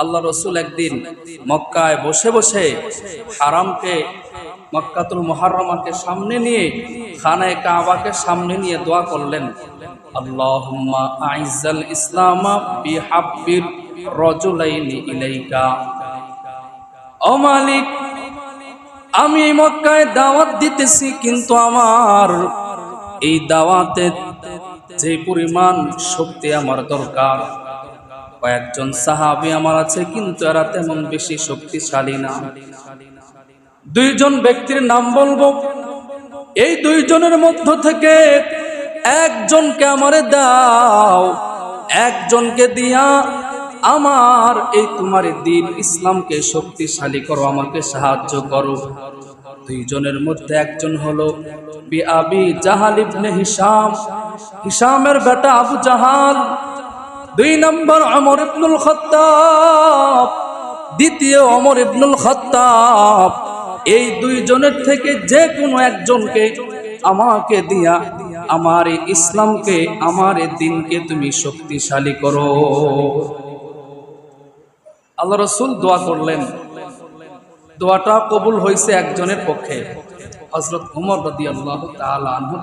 আল্লাহ রসুল একদিন মক্কায় বসে বসে হারামকে, মক্কাতুল মহারমাকে সামনে নিয়ে, খানায় কাবাকে সামনে নিয়ে দোয়া করলেন। আল্লাহুম্মা আইজাল ইসলামা বিহাব্বির রজুলাইনি ইলাইকা। ও আমি মক্কায় দাওয়াত দিতেছি, কিন্তু আমার এই দাওয়াতে যে পরিমাণ শক্তি আমার দরকার। কয়েকজন সাহাবি আমার আছে, কিন্তু এরা তেমন বেশি শক্তিশালী না। দুইজন ব্যক্তির নাম বলব। এই দুইজনের মধ্য থেকে একজনকে আমারে দাও, একজনকে দিয়া আমার এই তোমার দিন ইসলামকে শক্তিশালী করো, আমাকে সাহায্য করো। দুইজনের মধ্যে একজন হলো বি আবি জাহাল ইবনে হিসাম হিসামের বেটা আবু জাহাল। দুই নম্বর অমর ইবনুল খত্তাব। দ্বিতীয় অমর ইবনুল খত্তাব। এই দুইজনের থেকে যে কোনো একজনকে আমাকে দিয়া, আমার ইসলামকে, আমার দিনকে তুমি শক্তিশালী করো। আল্লাহ রসুল দোয়া করলেন। দোয়াটা কবুল হয়েছে একজনের পক্ষে হজরত উমর রদি আল্লাহ আনহু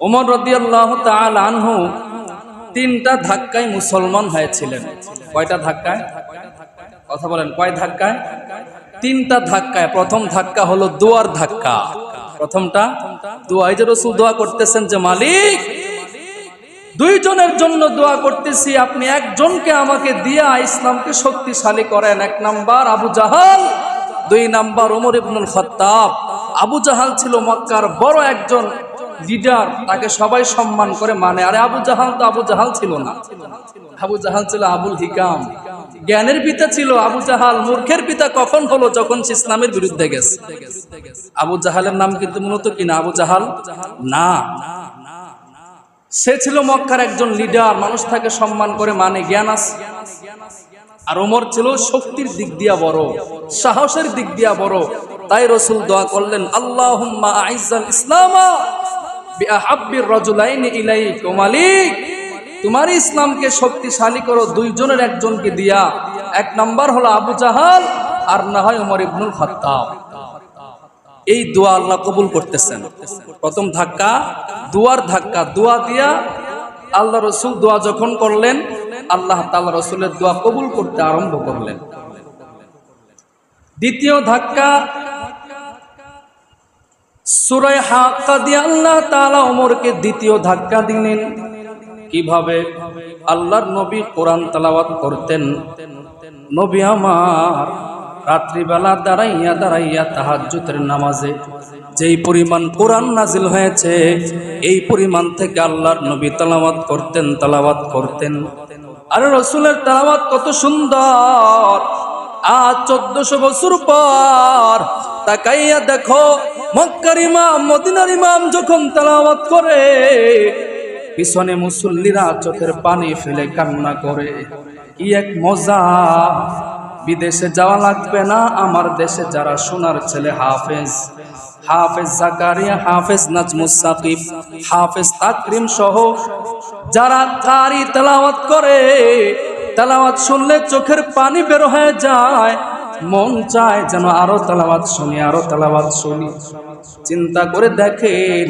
উমর রদি আল্লাহ আনহু তিনটা ধাক্কায় মুসলমান হয়েছিলেন। কয়টা ধাক্কায়? কথা বলেন, কয় ধাক্কায়? তিনটা ধাক্কায়। প্রথম ধাক্কা হলো দোয়ার ধাক্কা। প্রথমটা দোয়া, এই যে রসুল দোয়া করতেছেন যে, মালিক, দুইজনের জন্য দোয়া করতেছি, আপনি একজনকে আমাকে দিয়া ইসলামকে শক্তিশালী করেন। এক নাম্বার আবু জাহাল, দুই number Umar ibn al Khattab. Abu Jahl ছিল মক্কার বড় একজন লিডার তাকে সবাই সম্মান করে মানে। আরে আবু জাহাল তো আবু জাহাল ছিল না। আবু জাহাল ছিল আবুল হিকাম। জ্ঞানের পিতা ছিল আবু জাহাল। মূর্খের পিতা কখন হলো? যখন ইসলামের বিরুদ্ধে গেছে। আবু জাহালের নাম কিন্তু মূলত কিনা আবু জাহাল? না। সে ছিল মক্কার একজন লিডার। মানুষ তাকে সম্মান করে মানে জ্ঞান আছে। আর ওমর ছিল শক্তির দিক দিয়া বড়, সাহসের দিক দিয়া বড়। তাই রসুল দোয়া করলেন আল্লাহ ইসলামা ও তোমার ইসলামকে শক্তিশালী করো, দুইজনের একজনকে দিয়া। এক নাম্বার হলো আবু জাহাল, আর না হয় ওমর ইবনুল খাত্তাব। এই দোয়া আল্লাহ কবুল করতেছেন। প্রথম ধাক্কা, দুয়ার ধাক্কা, দোয়া দিয়া আল্লাহ রসুল দোয়া যখন করলেন, আল্লাহ তাল্লাহ রসুলের দোয়া কবুল করতে আরম্ভ করলেন। দ্বিতীয় ধাক্কা সুরায় হাক্কা দিয়ে আল্লাহ তালা ওমরকে দ্বিতীয় ধাক্কা দিলেন। কীভাবে? আল্লাহর নবী কোরআন তালাওয়াত করতেন। নবী আমার রাত্রিবেলা দাঁড়াইয়া দাঁড়াইয়া তাহাজ্জুতের নামাজে যেই পরিমাণ কোরআন নাজিল হয়েছে, এই পরিমাণ থেকে আল্লাহর নবী তালাওয়াত করতেন তালাওয়াত করতেন। আরে রসুলের তালাওয়াত কত সুন্দর! আজ চোদ্দশো বছর পর তাকাইয়া দেখো মক্কার ইমাম, মদিনার ইমাম যখন তালাওয়াত করে, পিছনে মুসল্লিরা চোখের পানি ফেলে কান্না করে। কি এক মজা! বিদেশে যাওয়া লাগবে না, আমার দেশে যারা সোনার ছেলে হাফেজ। হাফেজ জাকারিয়া, হাফেজ নাজমুস সাকিব, হাফেজ তাকরিম সহ যারা কারি তেলাওয়াত করে, তেলাওয়াত শুনলে চোখের পানি বের হয়ে যায়। মন চায় যেন আরও তেলাওয়াত শুনি, আরও তেলাওয়াত শুনি। চিন্তা করে দেখেন,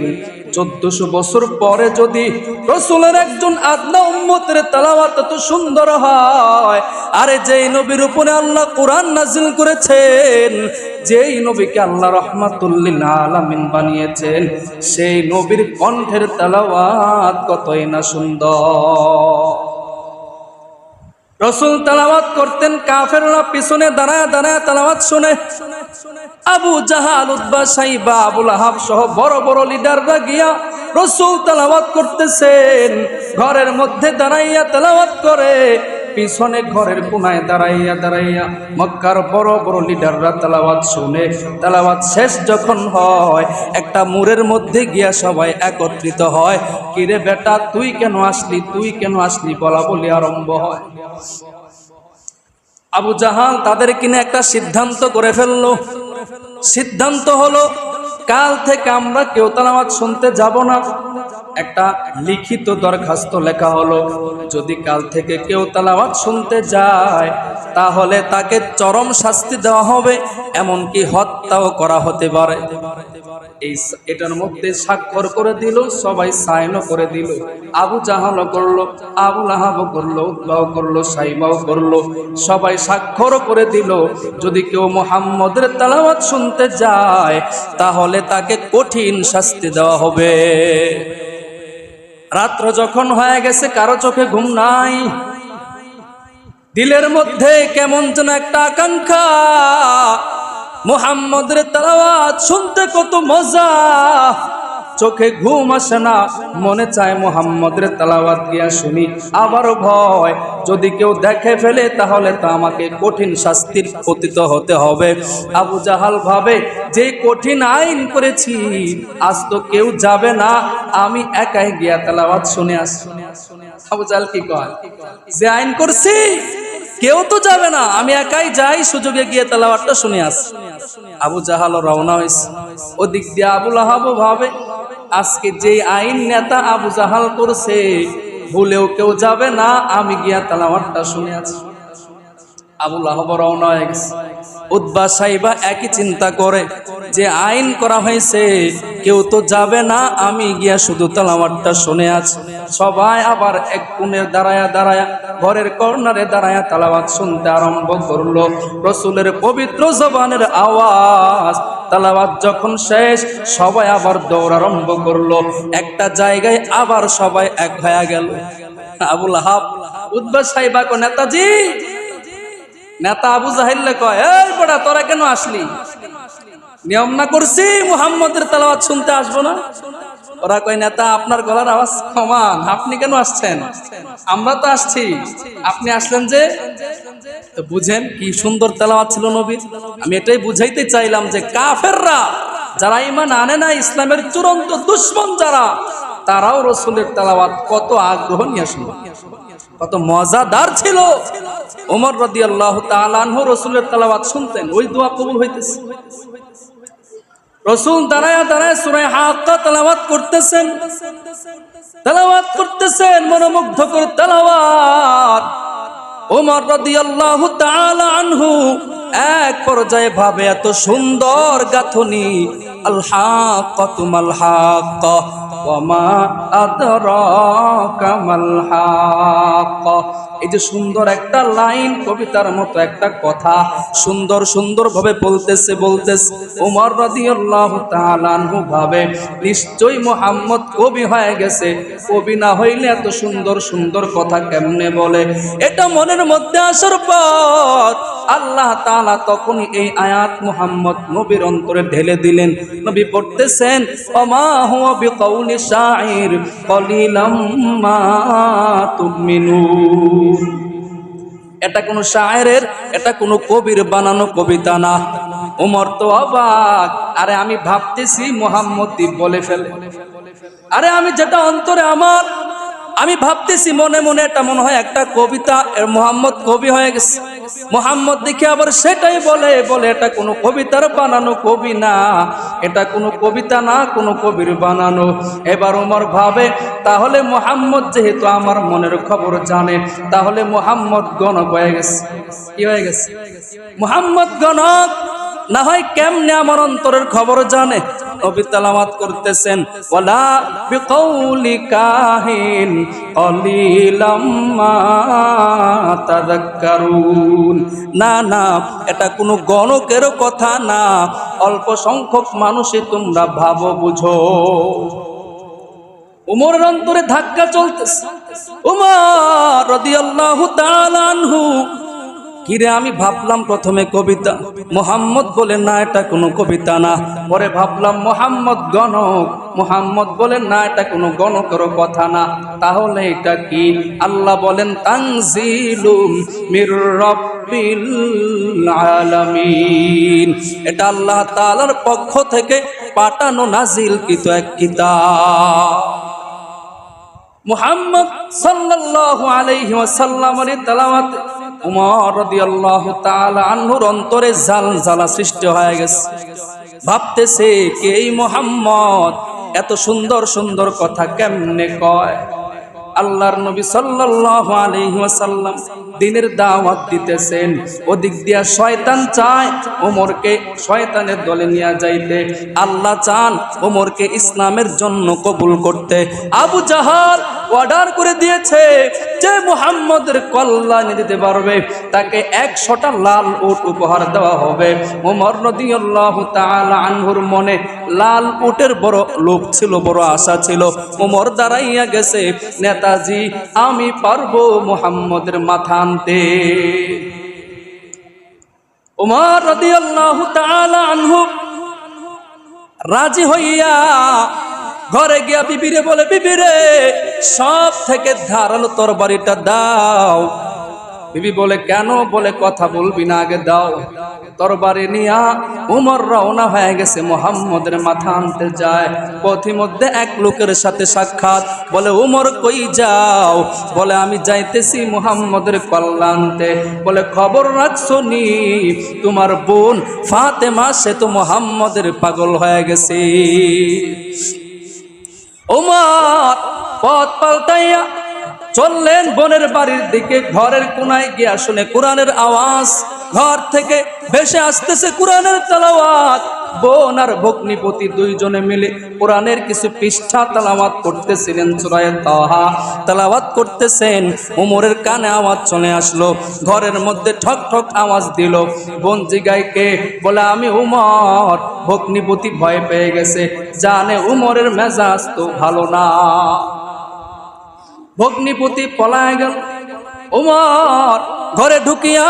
চোদ্দশো বছর পরে যদি রসুলের একজন আদনা উম্মতের তালাওয়াত এত সুন্দর হয়, আরে যেই নবীর উপরে আল্লাহ কোরআন নাজিল করেছেন, যেই নবীকে আল্লাহ রহমাতুল্লিল আলামিন বানিয়েছেন, সেই নবীর কণ্ঠের তালাওয়াত কতই না সুন্দর। রসুল তালাওয়াত করতেন কাফেররা পিছনে দাঁড়ায় দাঁড়ায় তালাওয়াত শুনে। আবু জাহাল উদ্বা সাইবা, আবুল আহাব সহ বড় বড় লিডাররা গিয়া রসুল তালাওয়াত করতেছেন। ঘরের মধ্যে দাঁড়াইয়া তালাওয়াত করে। পিছনে ঘরের কোনায় দাঁড়াইয়া দাঁড়াইয়া মক্কার বড় বড় লিডাররা তালাবাদ শুনে, তালাওয়াত শেষ যখন হয়, একটা মুরের মধ্যে গিয়া সবাই একত্রিত হয়, কিরে বেটা, তুই কেন আসলি, তুই কেন আসলি? বলা বলি আরম্ভ হয়। আবু জাহাল তাদের কিনে একটা সিদ্ধান্ত করে ফেলল। সিদ্ধান্ত হলো, কাল থেকে আমরা কেউ তালামাত শুনতে যাব না। একটা লিখিত দরখাস্ত লেখা হলো, যদি কাল থেকে কেউ তালাওয়াত শুনতে যায়, তাহলে তাকে চরম শাস্তি দেওয়া হবে, এমনকি হত্যাও করা হতে পারে। এই এটার মধ্যে স্বাক্ষর করে দিল, সবাই সাইনও করে দিল। আবু জাহালও করল, আবু লাহাবও করল উদ্বাও করল, সাইবাও করল। সবাই স্বাক্ষরও করে দিল, যদি কেউ মোহাম্মদের তালাওয়াত শুনতে যায়, তাহলে তাকে কঠিন শাস্তি দেওয়া হবে। রাত্র যখন হয়ে গেছে, কারও চোখে ঘুম নাই। দিলের মধ্যে কেমন যেন একটা আকাঙ্ক্ষা। মোহাম্মদের তালাওয়াত শুনতে কত মজা। চোখে ঘুম আসে না, মনে চায় মোহাম্মদের তালাওয়াত গিয়া শুনি। আবারও ভয়, যদি কেউ দেখে ফেলে, তাহলে তো আমাকে কঠিন শাস্তির পতিত হতে হবে। আবু জাহাল ভাবে, যে কঠিন আইন করেছি, আজ তো কেউ যাবে না। আমি একাই গিয়া তালাওয়াত শুনে আসি আবু জাহাল কি কয়? যে আইন করছি, কেউ তো যাবে না। আমি একাই যাই, সুযোগে গিয়ে তালাওয়াতটা শুনে আসি। আবু জাহাল রওনা হয়েছে ওদিক দিয়ে আবুল আহাবও ভাবে আজকে যে আইন নেতা আবু জাহাল করছে, ভুলেও কেউ যাবে না, আমি গিয়া তালাওয়াতটা শুনে আছি। সাইবা একই চিন্তা করে, যে আইন করা হয়েছে, কেউ তো যাবে না, আমি গিয়া শুধু তালামারটা শুনে আছি। সবাই আবার এক কোণের দাঁড়ায়া দাঁড়ায়া ঘরের কর্নারে দাঁড়ায়া তালাবাত শুনতে আরম্ভ করল। রসুলের পবিত্র জবানের আওয়াজ তালাবাত যখন শেষ, সবাই আবার দৌড় আরম্ভ করল। একটা জায়গায় আবার সবাই এক হয়ে গেল। আবুল আহাব উদ্বা সাইবা কো নেতাজি, নেতা আবু জাহিল্লে কয়, এই বড়া, তোরা কেন আসলি? নিয়ম না করছি, মুহাম্মদের তালাওয়াত শুনতে আসব না। ওরা কয়, নেতা, আপনার গলার আওয়াজ সমান। আপনি কেন আসছেন? আমরা তো আসছি। আপনি আসলেন যে? বুঝেন কি সুন্দর তেলাওয়াত ছিল নবীর। আমি এটাই বুঝাইতে চাইলাম যে কাফেররা, যারা ইমান আনে না, ইসলামের চূড়ান্ত দুশ্মন যারা, তারাও রসুলের তেলাওয়াত কত আগ্রহ নিয়ে শুনবে কত মজাদার ছিল। ওমর রদি আল্লাহ তালানহ রসুলের তালাবাত শুনতেন। ওই দোয়া কবুল হইতেছে। রসুল দাঁড়ায় দাঁড়ায় সুরায় হাক্কা তালাবাত করতেছেন। তালাবাত করতেছেন মনোমুগ্ধ করে তালাবাত ওমর রদি আল্লাহ আনহু এক পর্যায়ে ভাবে, এত সুন্দর গাথনি। আল্লাহ কতুমাল হাক ওমা আদরাকা মাল হাক এই যে সুন্দর একটা লাইন কবিতার মতো একটা কথা সুন্দর সুন্দর ভাবে বলতেছে বলতেছে। ওমর রাদিয়াল্লাহু তাআলা আনহু ভাবে, নিশ্চয়ই মোহাম্মদ কবি হয়ে গেছে। কবি না হইলে এত সুন্দর সুন্দর কথা কেমনে বলে? এটা মনের মধ্যে আসার পর আল্লাহ তাআলা তখনই এই আয়াত মুহাম্মদ নবীর অন্তরে ঢেলে দিলেন। নবী পড়তেছেন, ওমা বিকাউলি শাইর কলিলাম মা তুমিনুন। এটা কোনো শায়ের এটা কোনো কবির বানানো কবিতা না। ওমর তো অবাক, আরে আমি ভাবতেছি মোহাম্মদ বলে ফেলে। আরে আমি যেটা অন্তরে আমার, আমি ভাবতেছি মনে মনে এটা মনে হয় একটা কবিতা মোহাম্মদ কবি হয়ে গেছে। মোহাম্মদ দেখে আবার সেটাই বলে বলে, এটা কোনো কবিতার বানানো কবি না। এটা কোনো কবিতা না, কোনো কবির বানানো। এবার ওমর ভাবে, তাহলে মোহাম্মদ যেহেতু আমার মনের খবর জানে, তাহলে মোহাম্মদ গণক হয়ে গেছে। কি হয়ে গেছে? মোহাম্মদ গণক না হয় কেমনে আমার অন্তরের খবর জানে? নবী তালামাত করতেছেন, ওয়ালা বিকাউলি কাহিন কলিলাম মা না না, এটা কোনো গণকেরও কথা না। অল্প সংখ্যক মানুষই তোমরা ভাবো, বুঝো। উমরের অন্তরে ধাক্কা চলতেছে। উমর রাদিয়াল্লাহু তাআলা আনহু কিরে আমি ভাবলাম প্রথমে কবিতা। মোহাম্মদ বলে, না, এটা কোনো কবিতা না। পরে ভাবলাম, মোহাম্মদ গণক। মোহাম্মদ বলেন না, এটা কোনো গণকর কথা না। তাহলে এটা কি? আল্লাহ বলেন, তানজিলুম মির আলামিন। এটা আল্লাহ তাআলার পক্ষ থেকে পাঠানো নাজিল কিত এক কিতাব। মুহাম্মদ সাল্লাল্লাহু আলাইহি ওয়াসাল্লামের তেলাওয়াত উমর আনহুর অন্তরে জাল জ্বালা সৃষ্টি হয়ে গেছে। ভাবতেছে কে মুহাম্মদ? এত সুন্দর সুন্দর কথা কেমনে কয়? আল্লাহর নবী সাল্লাল্লাহু আলাইহি ওয়াসাল্লাম দিনের দাওয়াত দিতেছেন। ওদিক দিয়া শয়তান চায়, ওমরকে শয়তানের দলে নিয়ে যাইতে। আল্লাহ চান ওমরকে ইসলামের জন্য কবুল করতে। আবু জাহাল অর্ডার করে দিয়েছে যে মুহাম্মদের কল্যাণ দিতে পারবে। তাকে একশোটা লাল উট উপহার দেওয়া হবে। ওমর রাদিয়াল্লাহু তাআলা আনহুর মনে লাল উটের বড় লোভ ছিল, বড় আশা ছিল। ওমর দাঁড়াইয়া গেছে নেতাজি, আমি পারব মুহাম্মদের মাথা আনতে। উমার রদি আল্লাহ রাজি হইয়া ঘরে গিয়া বিবিরে বলে, বিবিরে সব থেকে ধারালো তরবারিটা দাও। বিবি বলে, কেন? বলে, কথা বলবি না, আগে দাও। তরবারি নিয়া উমর রওনা হয়ে গেছে, মোহাম্মদের মাথা আনতে যায়। পথিমধ্যে এক লোকের সাথে সাক্ষাৎ বলে, উমর কই যাও? বলে, আমি যাইতেছি মুহাম্মদের কল্যাণতে। বলে, খবর রাখছো নি? তোমার বোন ফাতেমা, সে তো মোহাম্মদের পাগল হয়ে গেছে। ওমর পথ পাল্টাইয়া চললেন বোনের বাড়ির দিকে, ঘরের কোনায় গিয়া শুনে কোরআনের আওয়াজ, ঘর থেকে ভেসে আসতেছে কোরআনের তালাওয়াত। বোন আর ভগ্নিপতি দুইজনে মিলে কোরআনের কিছু পৃষ্ঠা তালাওয়াত করতেছিলেন তাহা। তালাওয়াত করতেছেন, উমরের কানে আওয়াজ চলে আসলো, ঘরের মধ্যে ঠক ঠক আওয়াজ দিল। বোন জিগাইকে বলে, আমি উমর। ভগ্নিপতি ভয় পেয়ে গেছে, জানে উমরের মেজাজ তো ভালো না। ভগ্নিপতি পলায় গেল। ওমর ঘরে ঢুকিয়া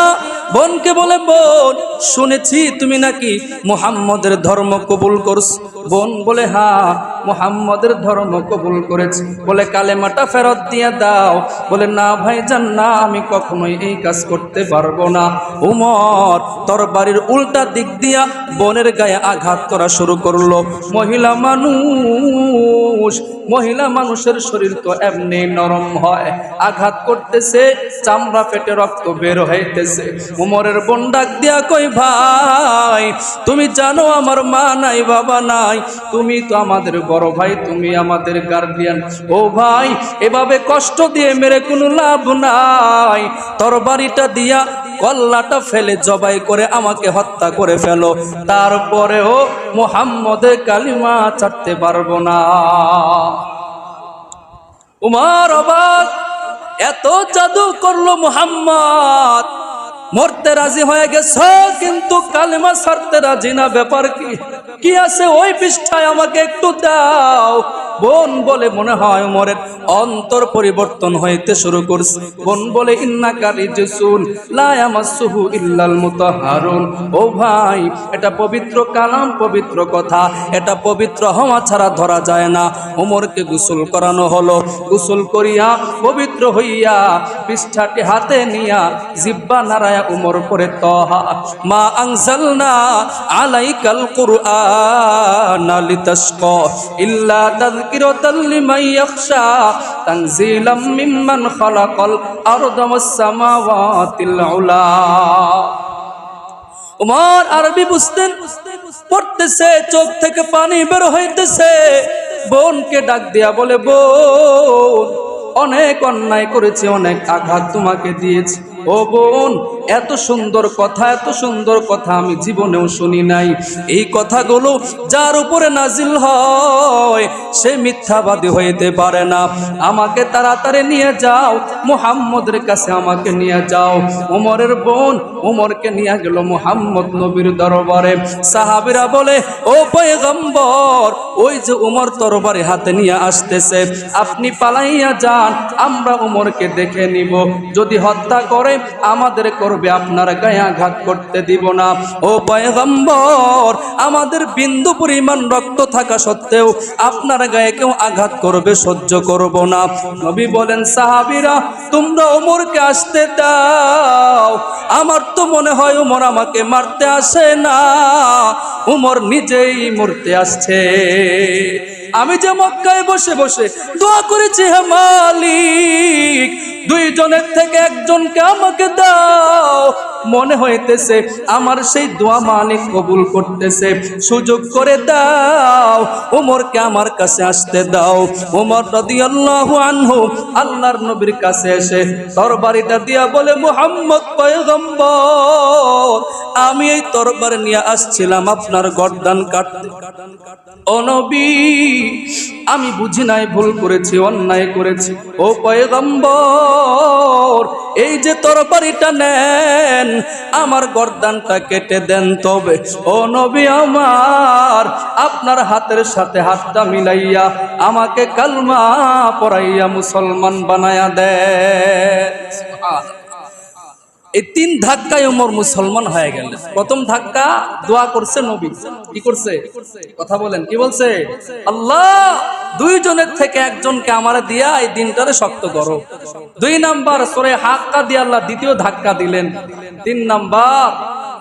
বোনকে বলে, বোন, শুনেছি তুমি নাকি মুহাম্মদের ধর্ম কবুল করছ। বোন বলে হ্যাঁ মুহাম্মদের ধর্ম কবুল করেছি। বলে, কালেমাটা ফেরত দিয়ে দাও। বলে, না ভাই জান, না, আমি কখনোই এই কাজ করতে পারব না। উমর তোর বাড়ির উল্টা দিক দিয়া বোনের গায়ে আঘাত করা শুরু করল। মহিলা মানুষ, মহিলা মানুষের শরীর তো এমনি নরম হয়। আঘাত করতেছে, চামড়া ফেটে রক্ত বের হইতেছে। উমরের বোন ডাক দিয়া কই ভাই, তুমি জানো আমার মা নাই, বাবা নাই। তুমি তো আমাদের বড় ভাই, তুমি আমাদের গার্ডিয়ান ও ভাই, এভাবে কষ্ট দিয়ে মেরে কোনো লাভ নাই। তরবারিটা দিয়া কল্লাটা ফেলে জবাই করে আমাকে হত্যা করে ফেলো। তারপরেও মোহাম্মদের কালিমা ছাড়তে পারব না। উমার অবাক, এত জাদু করল মুহাম্মদ। মরতে রাজি হয়ে গেছে, কিন্তু কালেমা সারতে রাজি না, ব্যাপার কি? কি আছে? ওই পৃষ্ঠায় আমাকে একটু দাও। বোন বলে মনে হয় উমরের অন্তর পরিবর্তন হইতে শুরু করছে। বোন বলে, ইন্না কালি জেসুন লায়ামাসুহু ইল্লাল মুতাহারুন। ও ভাই, এটা পবিত্র কালাম, পবিত্র কথা। এটা পবিত্র হওয়া ছাড়া ধরা যায় না। উমরকে গোসল করানো হলো। গোসল করিয়া, পবিত্র হইয়া, পৃষ্ঠাটি হাতে নিয়া, জিব্বা নারায়া উমর করে তহা, মা আনজালনা আলাইকাল কুরআন লিতাশকা ইল্লা তাযকিরাতাল লিমান ইয়াখশা। তানজিলাম মিম্মান খালাকাল সামাওয়াতিল উলা। উমর আরবি বুঝতেন, পড়তেছে, চোখ থেকে পানি বের হইতেছে। বোনকে ডাক দিয়া বলে, বোন, অনেক অন্যায় করেছে, অনেক আঘাত তোমাকে দিয়েছি। ও বোন, এত সুন্দর কথা, এত সুন্দর কথা আমি জীবনেও শুনি নাই। এই কথাগুলো যার উপরে নাজিল হয়, সে মিথ্যাবাদী হইতে পারে না। আমাকে তাড়াতাড়ি নিয়ে যাও, মুহাম্মদের কাছে আমাকে নিয়ে যাও। উমরের বোন উমরকে নিয়ে গেল মুহাম্মদ নবীর দরবারে। সাহাবিরা বলে, ও পয়গম্বর, ওই যে উমর তরবারে হাতে নিয়ে আসতেছে, আপনি পালাইয়া যান, আমরা উমরকে দেখে নিব। যদি হত্যা করে আমাদের করবে আপনার গায়ে আঘাত করতে দিব না। ও পয়গম্বর, আমাদের বিন্দু পরিমাণ রক্ত থাকা সত্ত্বেও আপনার গায়ে কেউ আঘাত করবে, সহ্য করব না। নবী বলেন, সাহাবিরা, তোমরা ওমরকে আসতে দাও। আমার তো মনে হয় উমর আমাকে মারতে আসে না। উমর নিজেই মরতে আসছে। আমি যে মক্কায় বসে বসে দোয়া করেছি, হে মালিক, দুইজনের থেকে একজনকে আমাকে দাও। মনে হইতেছে আমার সেই দোয়া মানে কবুল করতেছে। সুযোগ করে দাও ওমরকে আমার কাছে আসতে দাও। ওমর রাদিয়াল্লাহু আনহু আল্লাহর নবীর কাছে এসে তরবারিটা দিয়া বলে, মুহাম্মদ পয়গম্বর, আমি এই তরবার নিয়ে আসছিলাম আপনার গর্দান কাটতে। ও নবী আমি বুঝি নাই ভুল করেছি, অন্যায় করেছি। ও পয়গম্বর, এই যে তরবারিটা নেন, আমার গর্দানটা কেটে দেন তবে। ও নবী আমার, আপনার হাতের সাথে হাতটা মিলাইয়া আমাকে কালমা পড়াইয়া মুসলমান বানায়া দেন। এই তিন ধাক্কায় ওমর মুসলমান হয়ে গেল। প্রথম ধাক্কা দোয়া করছে নবী। কি করছে? কথা বলেন, কি বলছে? আল্লাহ, দুইজনের থেকে একজনকে আমার দিয়া এই দিনটারে শক্ত করো। দুই নাম্বার সরে হাক্কা দিয়ে আল্লাহ দ্বিতীয় ধাক্কা দিলেন। তিন নাম্বার,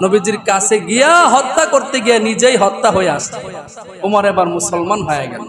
নবীজির কাছে গিয়া হত্যা করতে গিয়া নিজেই হত্যা হয়ে আসছে। ওমর এবার মুসলমান হয়ে গেল।